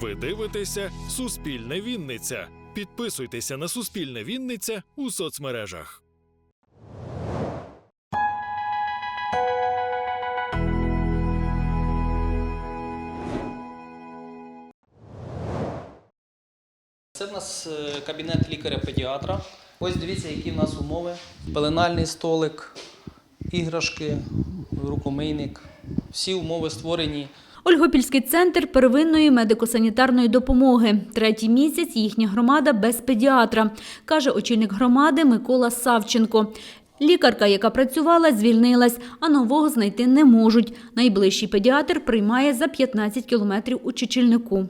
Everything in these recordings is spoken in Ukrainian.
Ви дивитеся Суспільне Вінниця. Підписуйтеся на Суспільне Вінниця у соцмережах. Це в нас е, кабінет лікаря-педіатра. Ось дивіться, які в нас умови. Пеленальний столик, іграшки, рукомийник. Всі умови створені. Ольгопільський центр первинної медико-санітарної допомоги. Третій місяць їхня громада без педіатра, каже очільник громади Микола Савченко. Лікарка, яка працювала, звільнилась, а нового знайти не можуть. Найближчий педіатр приймає за 15 кілометрів у Чечільнику.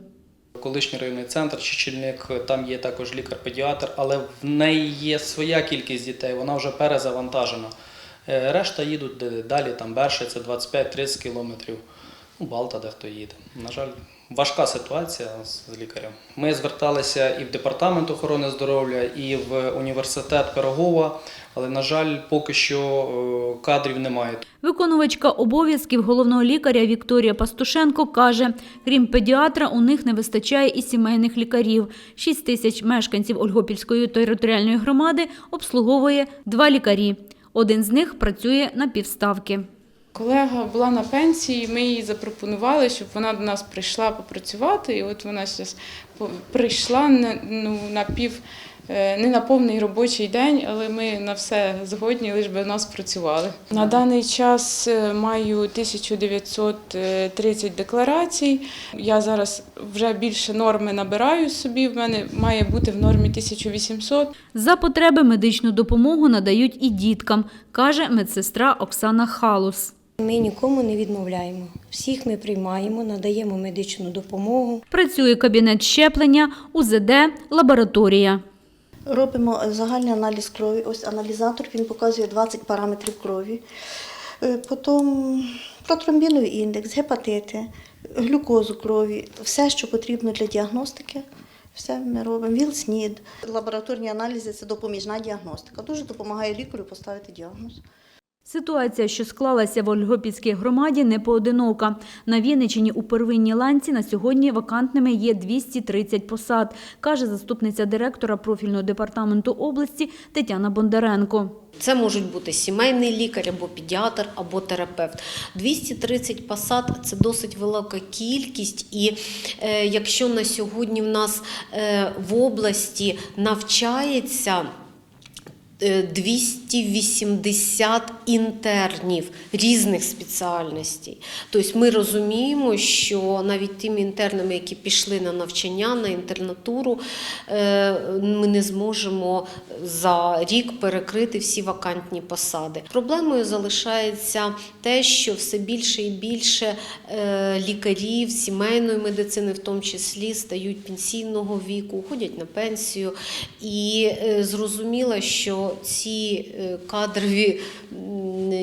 Колишній районний центр, Чечільник, там є також лікар-педіатр, але в неї є своя кількість дітей, вона вже перезавантажена. Е, Решта їдуть далі, там Берше, це 25-30 кілометрів. Ну, Балта дехто їде. На жаль, важка ситуація з лікарем. Ми зверталися і в департамент охорони здоров'я, і в університет Пирогова, але, на жаль, поки що е, кадрів немає. Виконувачка обов'язків головного лікаря Вікторія Пастушенко каже, крім педіатра, у них не вистачає і сімейних лікарів. 6 тисяч мешканців Ольгопільської територіальної громади обслуговує два лікарі. Один з них працює на півставки. Колега була на пенсії, ми їй запропонували, щоб вона до нас прийшла попрацювати. І от вона зараз прийшла ну, на пів, не на повний робочий день, але ми на все згодні, лише би нас працювали. На даний час е, маю 1930 декларацій. Я зараз вже більше норми набираю собі. В мене має бути в нормі 1800. За потреби медичну допомогу надають і діткам, каже медсестра Оксана Халус. Ми нікому не відмовляємо. Всіх ми приймаємо, надаємо медичну допомогу. Працює кабінет щеплення, УЗД, лабораторія. Робимо загальний аналіз крові. Ось аналізатор, він показує 20 параметрів крові. Е, Потім протромбіновий індекс, гепатити, глюкозу крові, все, що потрібно для діагностики. Все ми робимо. ВІЛ-СНІД. Лабораторні аналізи це допоміжна діагностика. Дуже допомагає лікарю поставити діагноз. Ситуація, що склалася в Ольгопільській громаді, не поодинока. На Вінниччині у первинній ланці на сьогодні вакантними є 230 посад, каже заступниця директора профільного департаменту області Тетяна Бондаренко. Це можуть бути сімейний лікар або педіатр, або терапевт. 230 посад це досить велика кількість. І е, якщо на сьогодні в нас е, в області навчається 280 інтернів різних спеціальностей. Тобто ми розуміємо, що навіть тими інтернами, які пішли на навчання, на інтернатуру, е, ми не зможемо за рік перекрити всі вакантні посади. Проблемою залишається те, що все більше і більше е, лікарів сімейної медицини, в тому числі, стають пенсійного віку, ходять на пенсію. І е, зрозуміло, що ці е, кадрові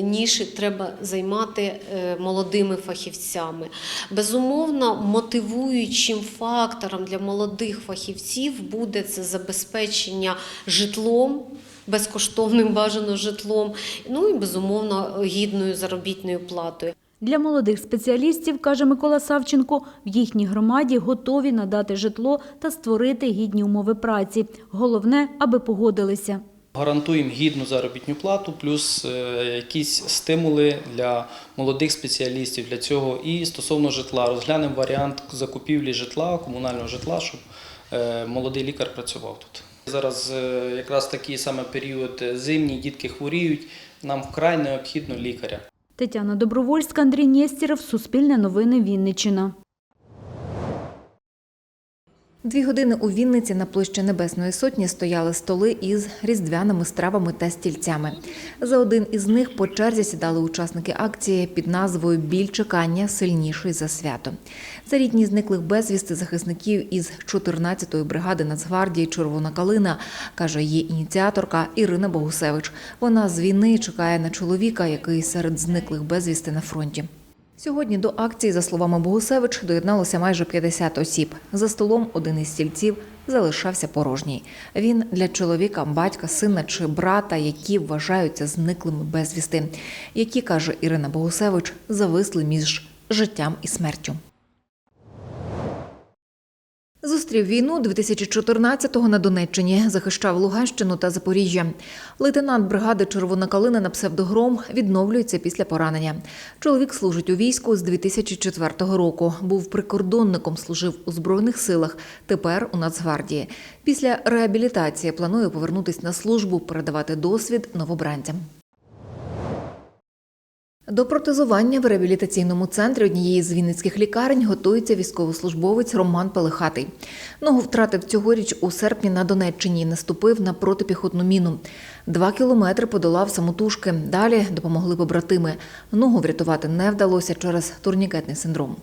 ніші треба займати е, молодими фахівцями. Безумовно, мотивуючим фактором для молодих фахівців буде це забезпечення житлом. Безкоштовним бажано житлом, ну і безумовно гідною заробітною платою. Для молодих спеціалістів, каже Микола Савченко, в їхній громаді готові надати житло та створити гідні умови праці. Головне, аби погодилися. Гарантуємо гідну заробітну плату, плюс е, якісь стимули для молодих спеціалістів для цього. І стосовно житла, розглянемо варіант закупівлі житла, комунального житла, щоб е, молодий лікар працював тут. Зараз е, якраз такий саме період зимній, дітки хворіють. Нам вкрай необхідно лікаря. Тетяна Добровольська, Андрій Нєстєров, Суспільне новини Вінниччина. Дві години у Вінниці на площі Небесної Сотні стояли столи із різдвяними стравами та стільцями. За один із них по черзі сідали учасники акції під назвою Біль чекання сильніший за свято. Це рідні зниклих безвісти захисників із 14-ї бригади Нацгвардії Червона калина, каже її ініціаторка Ірина Богусевич. Вона з війни чекає на чоловіка, який серед зниклих безвісти на фронті. Сьогодні до акції, за словами Богусевич, доєдналося майже 50 осіб. За столом один із стільців залишався порожній. Він для чоловіка, батька, сина чи брата, які вважаються зниклими безвісти, які, каже Ірина Богусевич, зависли між життям і смертю. Зустрів війну 2014-го на Донеччині, захищав Луганщину та Запоріжжя. Лейтенант бригади Червона калина на псевдогром відновлюється після поранення. Чоловік служить у війську з 2004 року. Був прикордонником, служив у збройних силах. Тепер у Нацгвардії. Після реабілітації планує повернутись на службу, передавати досвід новобранцям. До протезування в реабілітаційному центрі однієї з вінницьких лікарень готується військовослужбовець Роман Пелихатий. Ногу втратив цьогоріч у серпні на Донеччині і наступив на протипіхотну міну. Два кілометри подолав самотужки. Далі допомогли побратими. Ногу врятувати не вдалося через турнікетний синдром.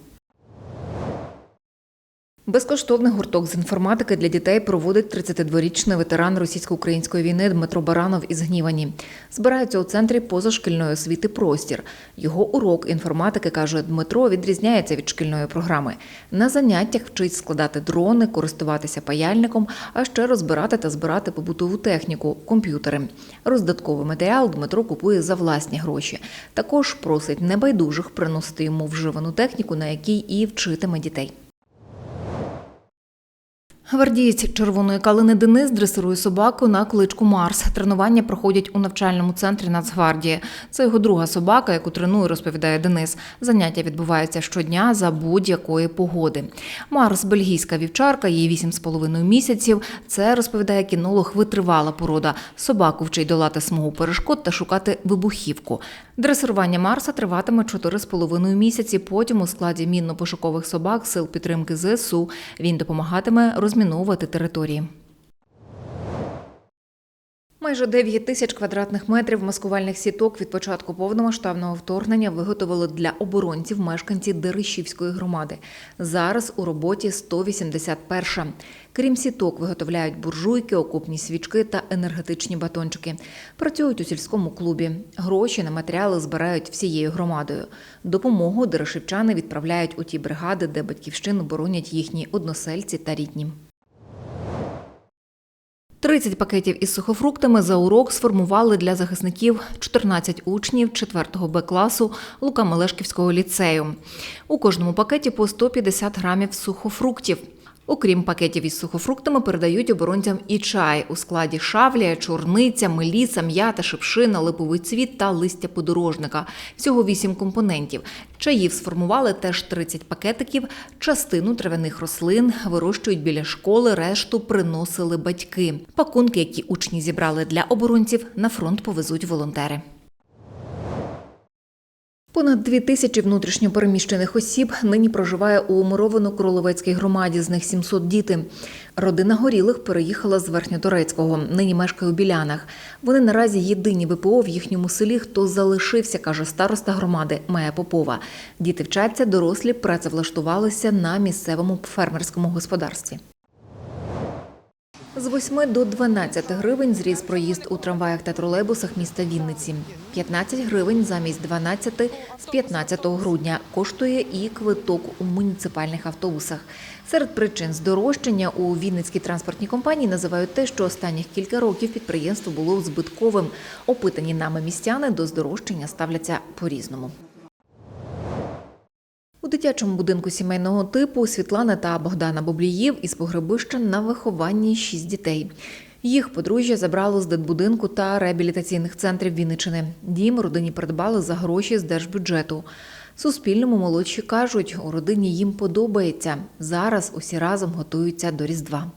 Безкоштовний гурток з інформатики для дітей проводить 32-річний ветеран російсько-української війни Дмитро Баранов із Гнівані. Збирається у центрі позашкільної освіти простір. Його урок інформатики, каже Дмитро, відрізняється від шкільної програми. На заняттях вчить складати дрони, користуватися паяльником, а ще розбирати та збирати побутову техніку, комп'ютери. Роздатковий матеріал Дмитро купує за власні гроші. Також просить небайдужих приносити йому вживану техніку, на якій і вчитиме дітей. Гвардієць червоної калини Денис дресирує собаку на кличку Марс. Тренування проходять у навчальному центрі Нацгвардії. Це його друга собака, яку тренує, розповідає Денис. Заняття відбуваються щодня за будь-якої погоди. Марс бельгійська вівчарка, їй 8,5 місяців. Це розповідає кінолог витривала порода. Собаку вчить долати смугу перешкод та шукати вибухівку. Дресирування Марса триватиме 4,5 місяці. Потім у складі мінно-пошукових собак сил підтримки ЗСУ він допомагатиме розміновувати території. Майже 9 тисяч квадратних метрів маскувальних сіток від початку повномасштабного вторгнення виготовили для оборонців мешканці Дерещівської громади. Зараз у роботі 181. Крім сіток, виготовляють буржуйки, окопні свічки та енергетичні батончики. Працюють у сільському клубі. Гроші на матеріали збирають всією громадою. Допомогу дерешівчани відправляють у ті бригади, де батьківщину боронять їхні односельці та рідні. 30 пакетів із сухофруктами за урок сформували для захисників 14 учнів 4 Б класу Лука Мелешківського ліцею. У кожному пакеті по 150 грамів сухофруктів. Окрім пакетів із сухофруктами, передають оборонцям і чай у складі шавлія, чорниця, меліса, м'ята, шипшина, липовий цвіт та листя подорожника. Всього вісім компонентів. Чаїв сформували теж 30 пакетиків. Частину трав'яних рослин вирощують біля школи, решту приносили батьки. Пакунки, які учні зібрали для оборонців, на фронт повезуть волонтери. Понад дві тисячі внутрішньопереміщених осіб нині проживає у Муровано-Кроловецькій громаді, з них 700 діти. Родина горілих переїхала з Верхньоторецького, нині мешкає у Білянах. Вони наразі єдині ВПО в їхньому селі, хто залишився, каже староста громади Майя Попова. Діти вчаться, дорослі працевлаштувалися на місцевому фермерському господарстві. З 8 до 12 гривень зріс проїзд у трамваях та тролейбусах міста Вінниці. 15 гривень замість 12 з 15 грудня коштує і квиток у муніципальних автобусах. Серед причин здорожчання у Вінницькій транспортній компанії називають те, що останніх кілька років підприємство було збитковим. Опитані нами містяни до здорожчання ставляться по-різному. У дитячому будинку сімейного типу Світлана та Богдана Бобліїв із погребища на вихованні шість дітей. Їх подружжя забрало з дитбудинку та реабілітаційних центрів Вінничини. Дім родині придбали за гроші з держбюджету. Суспільному молодші кажуть, у родині їм подобається. Зараз усі разом готуються до Різдва.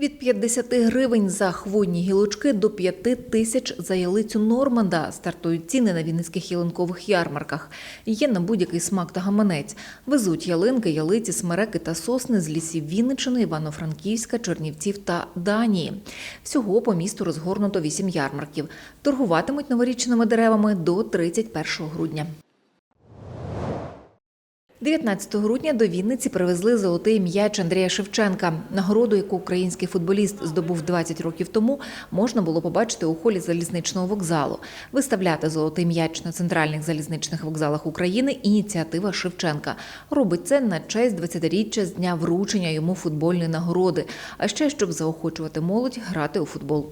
Від 50 гривень за хвойні гілочки до 5 тисяч за ялицю Норманда стартують ціни на вінницьких ялинкових ярмарках. Є на будь-який смак та гаманець. Везуть ялинки, ялиці, смереки та сосни з лісів Вінничини, Івано-Франківська, Чернівців та Данії. Всього по місту розгорнуто 8 ярмарків. Торгуватимуть новорічними деревами до 31 грудня. 19 грудня до Вінниці привезли золотий м'яч Андрія Шевченка. Нагороду, яку український футболіст здобув 20 років тому, можна було побачити у холі залізничного вокзалу. Виставляти золотий м'яч на центральних залізничних вокзалах України – ініціатива Шевченка. Робить це на честь 20-річчя з дня вручення йому футбольної нагороди, а ще щоб заохочувати молодь грати у футбол.